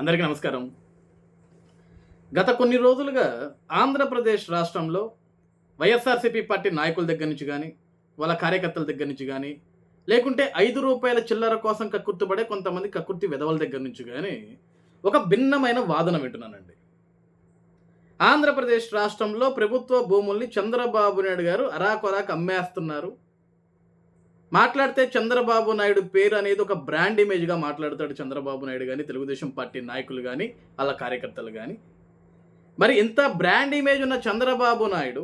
అందరికీ నమస్కారం. గత కొన్ని రోజులుగా ఆంధ్రప్రదేశ్ రాష్ట్రంలో వైఎస్ఆర్సీపీ పార్టీ నాయకుల దగ్గర నుంచి కానీ వాళ్ళ కార్యకర్తల దగ్గర నుంచి కానీ లేకుంటే ఐదు రూపాయల చిల్లర కోసం కక్కుర్తిపడే కొంతమంది కక్కుర్తి విధవల దగ్గర నుంచి కానీ ఒక భిన్నమైన వాదన వింటున్నానండి. ఆంధ్రప్రదేశ్ రాష్ట్రంలో ప్రభుత్వ భూముల్ని చంద్రబాబు నాయుడు గారు అరాకొరాకు అమ్మేస్తున్నారు. మాట్లాడితే చంద్రబాబు నాయుడు పేరు అనేది ఒక బ్రాండ్ ఇమేజ్గా మాట్లాడతాడు చంద్రబాబు నాయుడు కానీ తెలుగుదేశం పార్టీ నాయకులు కానీ వాళ్ళ కార్యకర్తలు కానీ మరి ఇంత బ్రాండ్ ఇమేజ్ ఉన్న చంద్రబాబు నాయుడు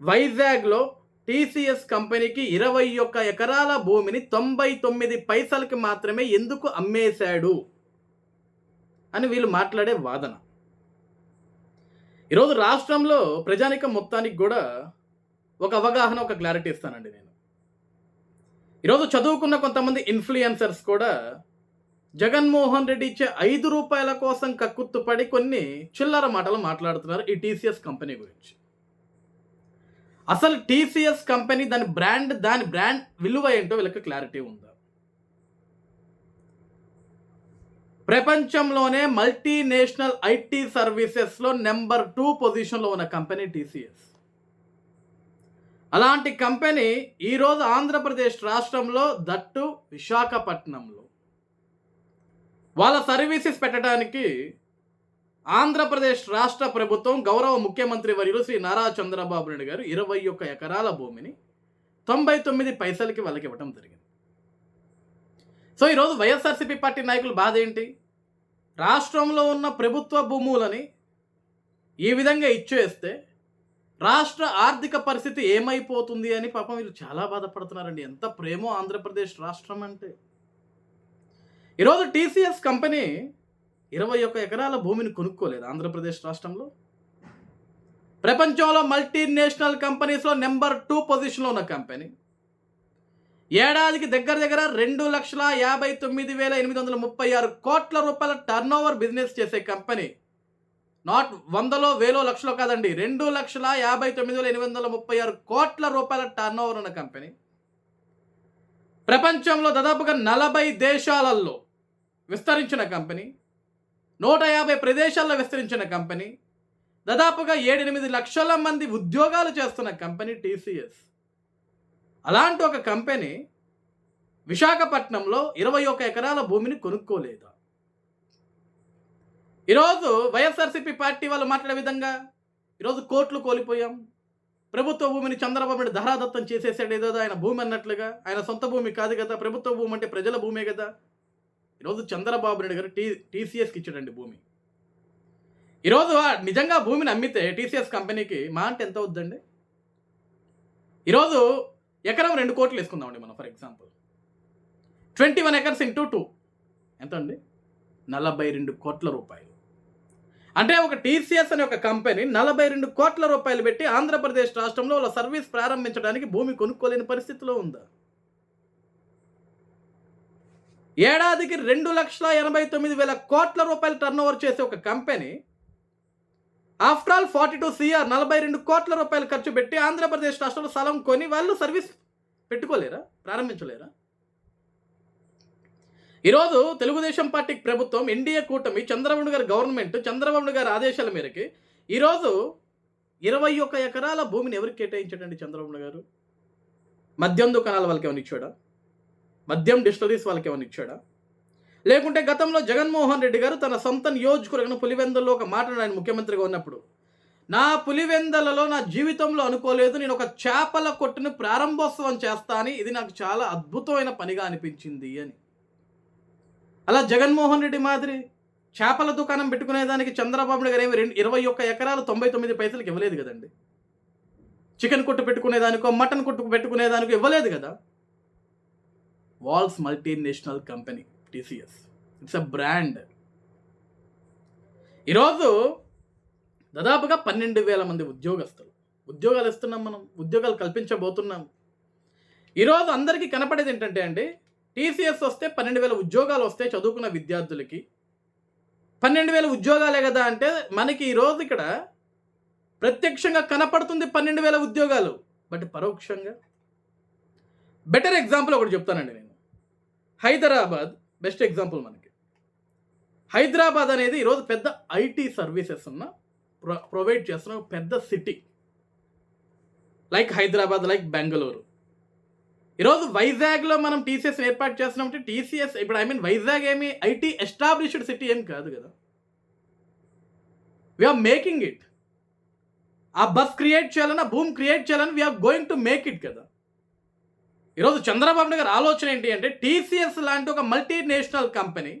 వైజాగ్లో టీసీఎస్ కంపెనీకి ఇరవై ఒక్క ఎకరాల భూమిని తొంభై తొమ్మిది పైసలకి మాత్రమే ఎందుకు అమ్మేశాడు అని వీళ్ళు మాట్లాడే వాదన. ఈరోజు రాష్ట్రంలో ప్రజానికం మొత్తానికి కూడా ఒక అవగాహన ఒక క్లారిటీ ఇస్తానండి నేను. ఈరోజు చదువుకున్న కొంతమంది ఇన్ఫ్లుయెన్సర్స్ కూడా జగన్మోహన్ రెడ్డి ఇచ్చే ఐదు రూపాయల కోసం కక్కుర్తుపడి కొన్ని చిల్లర మాటలు మాట్లాడుతున్నారు ఈ టీసీఎస్ కంపెనీ గురించి. అసలు టీసీఎస్ కంపెనీ దాని బ్రాండ్ దాని బ్రాండ్ విలువ ఏంటో వీళ్ళకి క్లారిటీ ఉందా? ప్రపంచంలోనే మల్టీనేషనల్ ఐటీ సర్వీసెస్లో నెంబర్ టూ పొజిషన్లో ఉన్న కంపెనీ టీసీఎస్. అలాంటి కంపెనీ ఈరోజు ఆంధ్రప్రదేశ్ రాష్ట్రంలో దట్టు విశాఖపట్నంలో. వాళ్ళ సర్వీసెస్ పెట్టడానికి ఆంధ్రప్రదేశ్ రాష్ట్ర ప్రభుత్వం గౌరవ ముఖ్యమంత్రి వర్యులు శ్రీ నారా చంద్రబాబు నాయుడు గారు ఇరవై ఒక్క ఎకరాల భూమిని తొంభై తొమ్మిది పైసలకి వాళ్ళకి ఇవ్వడం జరిగింది. సో ఈరోజు వైఎస్ఆర్సీపీ పార్టీ నాయకులు బాధ ఏంటి? రాష్ట్రంలో ఉన్న ప్రభుత్వ భూములని ఈ విధంగా ఇచ్చేస్తే రాష్ట్ర ఆర్థిక పరిస్థితి ఏమైపోతుంది అని పాపం వీళ్ళు చాలా బాధపడుతున్నారండి. ఎంత ప్రేమో ఆంధ్రప్రదేశ్ రాష్ట్రం అంటే. ఈరోజు టీసీఎస్ కంపెనీ ఇరవై ఒక్క ఎకరాల భూమిని కొనుక్కోలేదు ఆంధ్రప్రదేశ్ రాష్ట్రంలో. ప్రపంచంలో మల్టీనేషనల్ కంపెనీస్లో నెంబర్ టూ పొజిషన్లో ఉన్న కంపెనీ. ఏడాదికి దగ్గర దగ్గర రెండు లక్షల యాభై తొమ్మిది వేల ఎనిమిది వందల ముప్పై ఆరు కోట్ల రూపాయల టర్న్ ఓవర్ బిజినెస్ చేసే కంపెనీ. నాట్ వందలో వేలో లక్షలో కాదండి. రెండు లక్షల యాభై తొమ్మిది వేల ఎనిమిది వందల ముప్పై ఆరు కోట్ల రూపాయల టర్న్ ఓవర్ ఉన్న కంపెనీ ప్రపంచంలో దాదాపుగా నలభై దేశాలలో విస్తరించిన కంపెనీ నూట యాభై ప్రదేశాల్లో విస్తరించిన కంపెనీ దాదాపుగా ఏడెనిమిది లక్షల మంది ఉద్యోగాలు చేస్తున్న కంపెనీ టీసీఎస్ అలాంటి ఒక కంపెనీ విశాఖపట్నంలో ఇరవై ఒక ఎకరాల భూమిని కొనుక్కోలేదా? ఈరోజు వైఎస్ఆర్సీపీ పార్టీ వాళ్ళు మాట్లాడే విధంగా ఈరోజు కోర్టులు కోల్పోయాం. ప్రభుత్వ భూమిని చంద్రబాబు నాయుడు ధారాదత్తం చేసేసాడు ఏదో ఆయన భూమి అన్నట్లుగా. ఆయన సొంత భూమి కాదు కదా ప్రభుత్వ భూమి అంటే ప్రజల భూమే కదా. ఈరోజు చంద్రబాబు నాయుడు గారు టీ టీసీఎస్కి ఇచ్చాడండి భూమి. ఈరోజు నిజంగా భూమిని అమ్మితే టీసీఎస్ కంపెనీకి మా అంటే ఎంత అవుద్దండి? ఈరోజు ఎకరం రెండు కోట్లు వేసుకుందామండి మనం for example. Twenty one acres into two. ఎంత అండి నలభై రెండు కోట్ల రూపాయలు. అంటే ఒక టీసీఎస్ అనే ఒక కంపెనీ నలభై రెండు కోట్ల రూపాయలు పెట్టి ఆంధ్రప్రదేశ్ రాష్ట్రంలో వాళ్ళ సర్వీస్ ప్రారంభించడానికి భూమి కొనుక్కోలేని పరిస్థితిలో ఉందా. ఏడాదికి రెండు లక్షల ఎనభై తొమ్మిది వేల కోట్ల రూపాయలు టర్న్ ఓవర్ చేసే ఒక company after all forty two CR నలభై రెండు కోట్ల రూపాయలు ఖర్చు పెట్టి ఆంధ్రప్రదేశ్ రాష్ట్రంలో స్థలం కొని వాళ్ళు సర్వీస్ పెట్టుకోలేరా? ప్రారంభించలేరా? ఈరోజు తెలుగుదేశం పార్టీ ప్రభుత్వం ఎన్డీఏ కూటమి చంద్రబాబు గారి గవర్నమెంట్ చంద్రబాబు గారి ఆదేశాల మేరకి ఈరోజు ఇరవై ఒక్క ఎకరాల భూమిని ఎవరికి కేటాయించాడండి చంద్రబాబు గారు? మద్యం దుకాణాల వాళ్ళకి ఏమైనా ఇచ్చాడా? మద్యం డిస్టరీస్ వాళ్ళకి ఏమైనా ఇచ్చాడా? లేకుంటే గతంలో జగన్మోహన్ రెడ్డి గారు తన సొంత నియోజకవర్గం పులివెందుల్లో ఒక మాట ఆయన ముఖ్యమంత్రిగా ఉన్నప్పుడు నా పులివెందలలో నా జీవితంలో అనుకోలేదు నేను ఒక చేపల కొట్టును ప్రారంభోత్సవం చేస్తా అని ఇది నాకు చాలా అద్భుతమైన పనిగా అనిపించింది అని. అలా జగన్మోహన్ రెడ్డి మాదిరి చేపల దుకాణం పెట్టుకునేదానికి చంద్రబాబు నాయుడు గారు ఏమి రెండు ఇరవై ఒక్క ఎకరాలు తొంభై తొమ్మిది పైసలకి ఇవ్వలేదు కదండి. చికెన్ కొట్టు పెట్టుకునేదానికో మటన్ కొట్టు పెట్టుకునేదానికో ఇవ్వలేదు కదా. Walls multinational company TCS. It's a brand. ఈరోజు దాదాపుగా పన్నెండు వేల మంది ఉద్యోగస్తులు. ఉద్యోగాలు ఇస్తున్నాం మనం ఉద్యోగాలు కల్పించబోతున్నాం. ఈరోజు అందరికీ కనపడేది ఏంటంటే అండి టీసీఎస్ వస్తే పన్నెండు వేల ఉద్యోగాలు వస్తే చదువుకున్న విద్యార్థులకి. పన్నెండు వేల ఉద్యోగాలే కదా అంటే మనకి ఈరోజు ఇక్కడ ప్రత్యక్షంగా కనపడుతుంది పన్నెండు వేల ఉద్యోగాలు. బట్ పరోక్షంగా బెటర్ ఎగ్జాంపుల్ ఒకటి చెప్తానండి నేను. హైదరాబాద్ బెస్ట్ ఎగ్జాంపుల్ మనకి. హైదరాబాద్ అనేది ఈరోజు పెద్ద ఐటీ సర్వీసెస్ ఉన్న ప్రొ ప్రొవైడ్ చేస్తున్న పెద్ద city. Like Hyderabad like Bengaluru. ఈరోజు వైజాగ్లో మనం టీసీఎస్ ఏర్పాటు చేస్తున్నామంటే టీసీఎస్ ఇప్పుడు ఐ మీన్ వైజాగ్ ఏమి ఐటీ ఎస్టాబ్లిష్డ్ సిటీ ఏం కాదు కదా. వీఆర్ మేకింగ్ ఇట్ ఆ బస్ క్రియేట్ చేయాలని ఆ భూమి క్రియేట్ చేయాలని we are going to make it కదా. ఈరోజు చంద్రబాబు నాయుడు గారి ఆలోచన ఏంటి అంటే టీసీఎస్ లాంటి ఒక మల్టీనేషనల్ కంపెనీ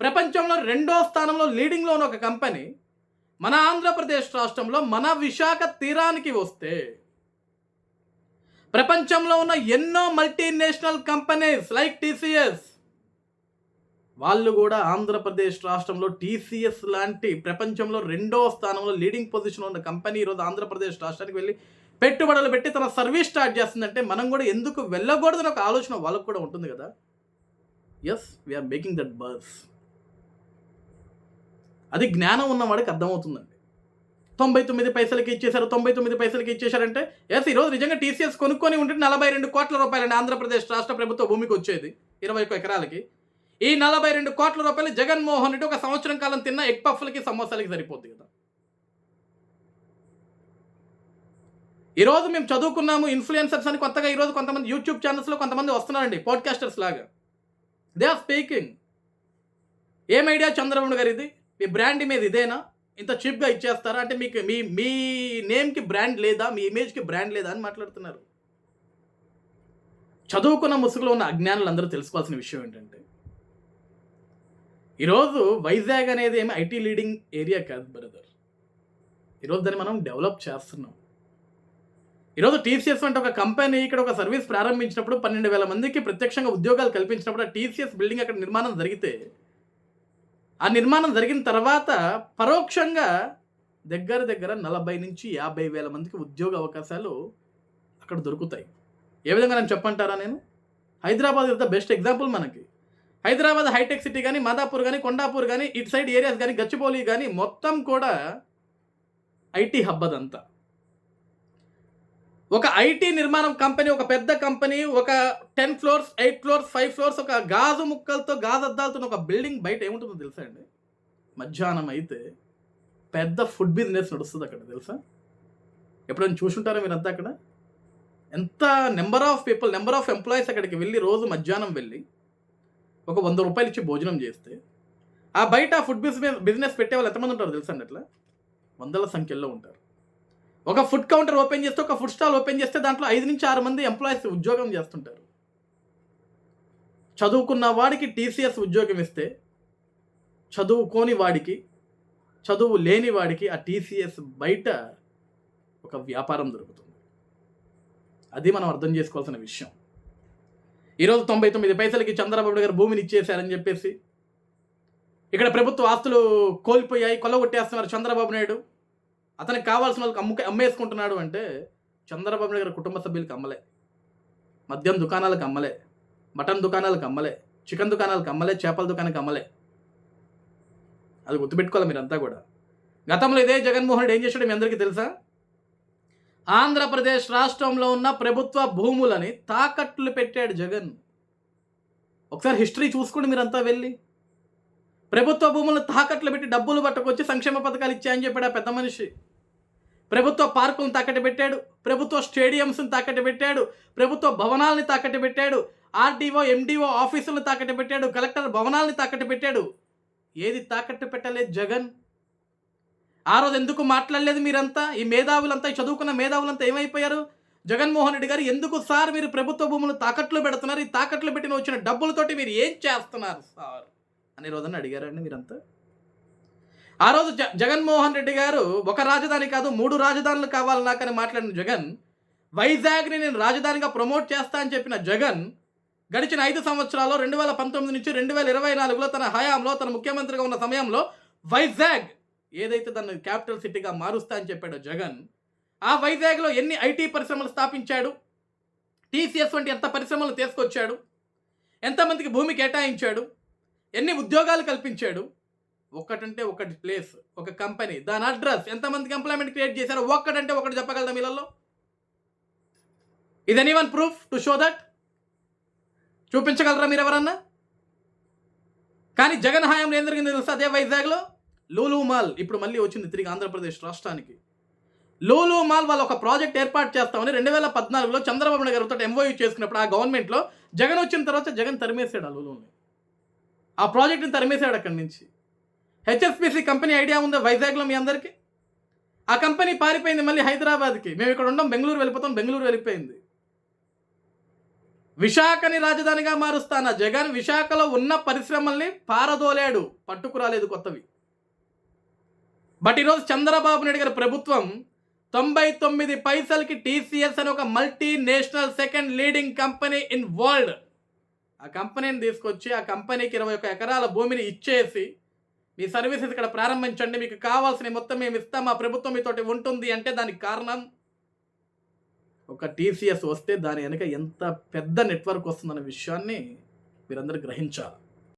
ప్రపంచంలో రెండో స్థానంలో లీడింగ్లో ఉన్న ఒక కంపెనీ మన ఆంధ్రప్రదేశ్ రాష్ట్రంలో మన విశాఖ తీరానికి వస్తే ప్రపంచంలో ఉన్న ఎన్నో మల్టీనేషనల్ కంపెనీస్ లైక్ టీసీఎస్. వాళ్ళు కూడా ఆంధ్రప్రదేశ్ రాష్ట్రంలో టీసీఎస్ లాంటి ప్రపంచంలో రెండో స్థానంలో లీడింగ్ పొజిషన్లో ఉన్న కంపెనీ ఈరోజు ఆంధ్రప్రదేశ్ రాష్ట్రానికి వెళ్ళి పెట్టుబడులు పెట్టి తన సర్వీస్ స్టార్ట్ చేస్తుందంటే మనం కూడా ఎందుకు వెళ్ళకూడదని ఒక ఆలోచన వాళ్ళకు కూడా ఉంటుంది కదా? Yes we are making that buzz అది జ్ఞానం ఉన్నవాడికి అర్థమవుతుందండి. తొంభై తొమ్మిది పైసలకి ఇచ్చేశారు తొంభై తొమ్మిది పైసలకి ఇచ్చేశారంటే ఎస్ ఈరోజు నిజంగా టీసీఎస్ కొనుక్కొని ఉంటే నలభై రెండు కోట్ల రూపాయలండి ఆంధ్రప్రదేశ్ రాష్ట్ర ప్రభుత్వ భూమికి వచ్చేది ఇరవై ఒక్క ఎకరాలకి. ఈ నలభై రెండు కోట్ల రూపాయలు జగన్మోహన్ రెడ్డి ఒక సంవత్సరం కాలం తిన్న ఎగ్ పఫ్లకి సమోసాలకి సరిపోద్ది కదా. ఈరోజు మేము చదువుకున్నాము ఇన్ఫ్లుయెన్సర్స్ అని కొత్తగా ఈరోజు కొంతమంది యూట్యూబ్ ఛానల్స్లో కొంతమంది వస్తున్నారండి పాడ్కాస్టర్స్ లాగా. దే ఆర్ స్పీకింగ్ ఏం ఐడియా చంద్రబాబు గారు ఇది మీ బ్రాండ్ మీద ఇదేనా? ఇంత చీప్గా ఇచ్చేస్తారా? అంటే మీకు మీ మీ నేమ్కి బ్రాండ్ లేదా? మీ ఇమేజ్కి బ్రాండ్ లేదా అని మాట్లాడుతున్నారు. చదువుకున్న ముసుగులో ఉన్న అజ్ఞానులు అందరూ తెలుసుకోవాల్సిన విషయం ఏంటంటే ఈరోజు వైజాగ్ అనేది ఏమి ఐటీ లీడింగ్ ఏరియా కాదు బ్రదర్ ఈరోజు దాన్ని మనం డెవలప్ చేస్తున్నాం. ఈరోజు టీసీఎస్ అంటే ఒక కంపెనీ ఇక్కడ ఒక సర్వీస్ ప్రారంభించినప్పుడు పన్నెండు వేల మందికి ప్రత్యక్షంగా ఉద్యోగాలు కల్పించినప్పుడు ఆ టీసీఎస్ బిల్డింగ్ అక్కడ నిర్మాణం జరిగితే ఆ నిర్మాణం జరిగిన తర్వాత పరోక్షంగా దగ్గర దగ్గర నలభై నుంచి యాభై వేల మందికి ఉద్యోగ అవకాశాలు అక్కడ దొరుకుతాయి. ఏ విధంగా నేను చెప్పంటారా నేను? Hyderabad is the best example మనకి. హైదరాబాద్ హైటెక్ సిటీ కానీ మాదాపూర్ కానీ కొండాపూర్ కానీ ఇటు సైడ్ ఏరియాస్ కానీ గచ్చిబౌలి కానీ మొత్తం కూడా ఐటీ హబ్ అదంతా ఒక ఐటీ నిర్మాణం కంపెనీ ఒక పెద్ద కంపెనీ ఒక ten floors eight floors five floors ఒక గాజు ముక్కలతో గాజు అద్దాలతో ఒక బిల్డింగ్ బయట ఏముంటుందో తెలుసా అండి? మధ్యాహ్నం అయితే పెద్ద ఫుడ్ బిజినెస్ నడుస్తుంది అక్కడ తెలుసా? ఎప్పుడైనా చూసుంటారా మీరంతా అక్కడ? ఎంత number of people number of employees అక్కడికి వెళ్ళి రోజు మధ్యాహ్నం వెళ్ళి ఒక వంద రూపాయలు ఇచ్చి భోజనం చేస్తే ఆ బయట ఫుడ్ బిజినెస్ బిజినెస్ పెట్టే వాళ్ళు ఎంతమంది ఉంటారు తెలుసా అండి అట్లా? వందల సంఖ్యలో ఉంటారు. ఒక ఫుడ్ కౌంటర్ ఓపెన్ చేస్తే ఒక ఫుడ్ స్టాల్ ఓపెన్ చేస్తే దాంట్లో ఐదు నుంచి ఆరు మంది ఎంప్లాయీస్ ఉద్యోగం చేస్తుంటారు. చదువుకున్న వాడికి టీసీఎస్ ఉద్యోగం ఇస్తే చదువుకోని వాడికి చదువు లేని వాడికి ఆ టీసీఎస్ బయట ఒక వ్యాపారం దొరుకుతుంది. అది మనం అర్థం చేసుకోవాల్సిన విషయం. ఈరోజు తొంభై తొమ్మిది పైసలకి చంద్రబాబు గారు భూమిని ఇచ్చేశారని చెప్పేసి ఇక్కడ ప్రభుత్వ ఆస్తులు కోల్పోయాయి కొల్లగొట్టేస్తున్నారు చంద్రబాబు నాయుడు. అతనికి కావాల్సిన వాళ్ళకి అమ్ముక అమ్మేసుకుంటున్నాడు అంటే చంద్రబాబు నాయుడు గారి కుటుంబ సభ్యులకి అమ్మలే. మద్యం దుకాణాలకు అమ్మలే. మటన్ దుకాణాలకు అమ్మలే. చికెన్ దుకాణాలకు అమ్మలే. చేపల దుకాణానికి అమ్మలే. అది గుర్తుపెట్టుకోవాలి మీరంతా కూడా. గతంలో ఇదే జగన్మోహన్ రెడ్డి ఏం చేశాడు మీ అందరికీ తెలుసా? ఆంధ్రప్రదేశ్ రాష్ట్రంలో ఉన్న ప్రభుత్వ భూములని తాకట్లు పెట్టాడు జగన్. ఒకసారి హిస్టరీ చూసుకోండి మీరంతా వెళ్ళి. ప్రభుత్వ భూములను తాకట్లు పెట్టి డబ్బులు పట్టుకొచ్చి సంక్షేమ పథకాలు ఇచ్చాయని చెప్పాడు ఆ పెద్ద మనిషి. ప్రభుత్వ పార్కులను తాకట్టు పెట్టాడు ప్రభుత్వ స్టేడియంస్ని తాకట్టు పెట్టాడు ప్రభుత్వ భవనాలని తాకట్టు పెట్టాడు ఆర్డీఓ ఎండిఓ ఆఫీసులను తాకట్టు పెట్టాడు కలెక్టర్ భవనాలని తాకట్టు పెట్టాడు ఏది తాకట్టు పెట్టలేదు జగన్? ఆ రోజు ఎందుకు మాట్లాడలేదు మీరంతా? ఈ మేధావులంతా ఈ చదువుకున్న మేధావులంతా ఏమైపోయారు? జగన్మోహన్ రెడ్డి గారు ఎందుకు సార్ మీరు ప్రభుత్వ భూములు తాకట్లు పెడుతున్నారు? ఈ తాకట్లు పెట్టిన వచ్చిన డబ్బులతోటి మీరు ఏం చేస్తున్నారు సార్? అనే రోజున అడిగారండి మీరంతా. ఆ రోజు జ జగన్మోహన్ రెడ్డి గారు ఒక రాజధాని కాదు మూడు రాజధానులు కావాలి నాకని మాట్లాడిన జగన్ వైజాగ్ని నేను రాజధానిగా ప్రమోట్ చేస్తా అని చెప్పిన జగన్ గడిచిన ఐదు సంవత్సరాల్లో రెండు వేల పంతొమ్మిది నుంచి రెండు వేల ఇరవై నాలుగులో తన హయాంలో తన ముఖ్యమంత్రిగా ఉన్న సమయంలో వైజాగ్ ఏదైతే తను క్యాపిటల్ సిటీగా మారుస్తా అని చెప్పాడో జగన్ ఆ వైజాగ్లో ఎన్ని ఐటీ పరిశ్రమలు స్థాపించాడు టీసీఎస్ వంటి ఎంత పరిశ్రమలు తీసుకొచ్చాడు ఎంతమందికి భూమి కేటాయించాడు ఎన్ని ఉద్యోగాలు కల్పించాడు ఒక్కటంటే ఒకటి ప్లేస్ ఒక కంపెనీ దాని అడ్రస్ ఎంతమందికి ఎంప్లాయ్మెంట్ క్రియేట్ చేశారో ఒక్కటంటే ఒకటి చెప్పగలదా మీలలో ఇది any one proof to show that చూపించగలరా మీరు ఎవరన్నా కానీ జగన్ హయాంలో ఏం జరిగింది తెలుసా అదే వైజాగ్లో? Lulu mall. ఇప్పుడు మళ్ళీ వచ్చింది తిరిగి ఆంధ్రప్రదేశ్ రాష్ట్రానికి. లూలు మాల్ వాళ్ళు ఒక ప్రాజెక్ట్ ఏర్పాటు చేస్తామని రెండు వేల పద్నాలుగులో చంద్రబాబు నాయుడు గారితో ఎంఓయూ చేసుకున్నప్పుడు ఆ గవర్నమెంట్లో జగన్ వచ్చిన తర్వాత జగన్ తరిమేశాడు ఆ లూలుని. ఆ ప్రాజెక్ట్ని తరిమేశాడు అక్కడి నుంచి. హెచ్ఎస్పిసి కంపెనీ ఐడియా ఉందా? వైజాగ్లో మీ అందరికీ? ఆ కంపెనీ పారిపోయింది మళ్ళీ హైదరాబాద్కి. మేము ఇక్కడ ఉండం బెంగళూరు వెళ్ళిపోతాం బెంగళూరు వెళ్ళిపోయింది. విశాఖని రాజధానిగా మారుస్తాన? జగన్ విశాఖలో ఉన్న పరిశ్రమల్ని పారదోలాడు. పట్టుకురాలేదు కొత్తవి. బట్ ఈరోజు చంద్రబాబు నాయుడు గారి ప్రభుత్వం తొంభై తొమ్మిది పైసలకి టీసీఎస్ అని ఒక multinational second leading company in world. ఆ కంపెనీని తీసుకొచ్చి ఆ కంపెనీకి ఇరవై ఒక ఎకరాల భూమిని ఇచ్చేసి మీ సర్వీసెస్ ఇక్కడ ప్రారంభించండి. మీకు కావాల్సిన మొత్తం మేము ఇస్తాం. మా ప్రభుత్వం మీతోటి ఉంటుంది అంటే దానికి కారణం? ఒక టీసీఎస్ వస్తే దాని వెనుక ఎంత పెద్ద నెట్వర్క్ వస్తుందన్న విషయాన్ని మీరందరూ గ్రహించాలి.